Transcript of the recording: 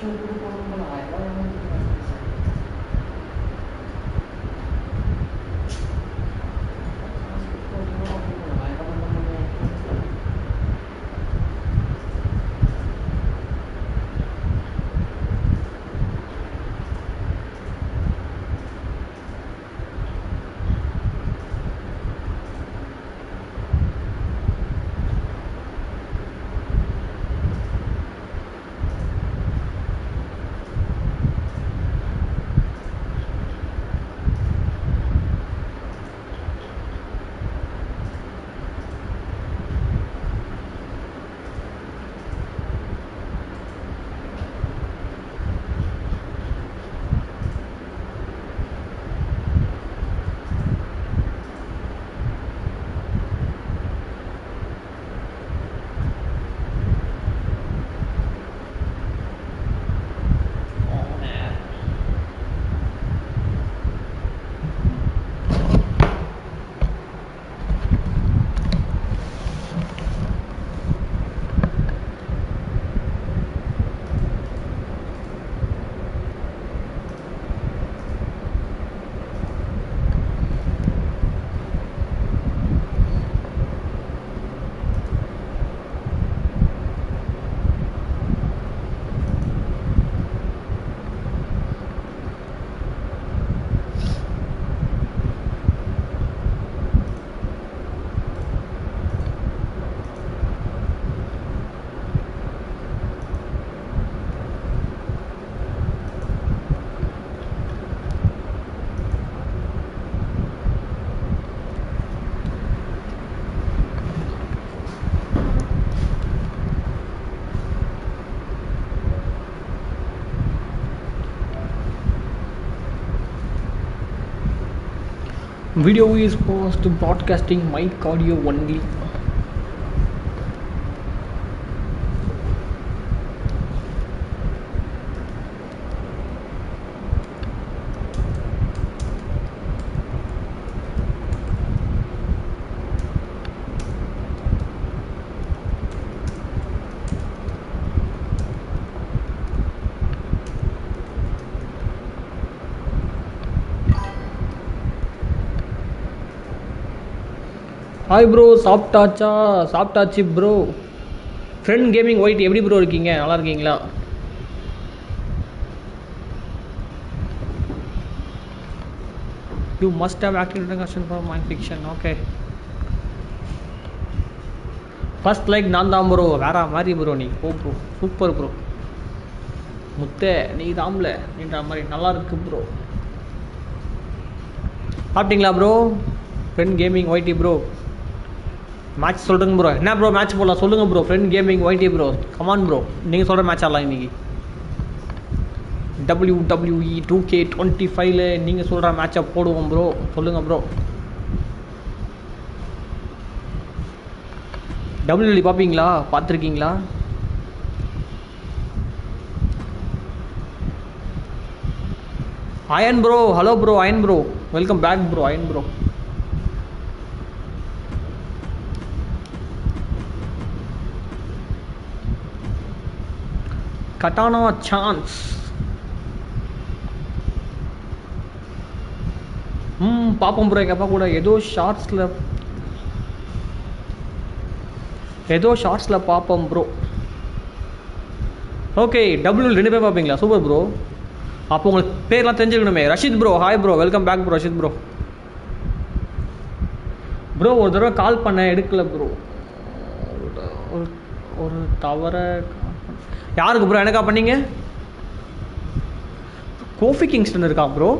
教育法のも Video is post broadcasting mic audio only. Hi bro சாப்பிட்டாச்சா? சாப்பிட்டாச்சு bro friend gaming white எப்படி bro இருக்கீங்க? நல்லா இருக்கீங்களா? You must have active constant for mind fiction okay first like நான் தான் bro வேற மாதிரி ப்ரோ நீ. போ ப்ரோ சூப்பர் ப்ரோ முத்தே நீ தாம்ல. நீன்ற மாதிரி நல்லா இருக்கு ப்ரோ சாப்பிட்டீங்களா bro friend gaming whitey bro match சொல்கிறேங்க ப்ரோ என்ன ப்ரோ மேட்ச் போடலாம்? சொல்லுங்கள் bro friend gaming whitey bro come on bro நீங்கள் சொல்கிற மேட்ச் ஆடலாம் இன்னைக்கு. W WWE two K twenty ஃபைவ்ல நீங்கள் சொல்கிற மேட்சை போடுவோம் ப்ரோ சொல்லுங்கள் ப்ரோ டபிள்யூ பார்ப்பீங்களா? பார்த்துருக்கீங்களா? Ayan bro hello bro Ayan bro welcome back bro Ayan bro Katana chance hmm பார்ப்போம் ப்ரோ எங்கள் அப்பா கூட. ஏதோ ஷார்ட்ஸில் ஏதோ ஷார்ட்ஸில் பார்ப்போம் ப்ரோ ஓகே டபுள் ரெண்டு பேர் பார்ப்பீங்களா சூப்பர் ப்ரோ அப்போ உங்களுக்கு பேர்லாம் தெரிஞ்சுக்கணுமே. Rashid bro hi bro welcome back bro Rashid bro bro ஒரு தடவை கால் பண்ண எடுக்கல ப்ரோ ஒரு ஒரு தவற யாருக்கு ப்ரோ எனக்கா பண்ணீங்க? கோஃபி கிங்ஸ்டன் இருக்கா ப்ரோ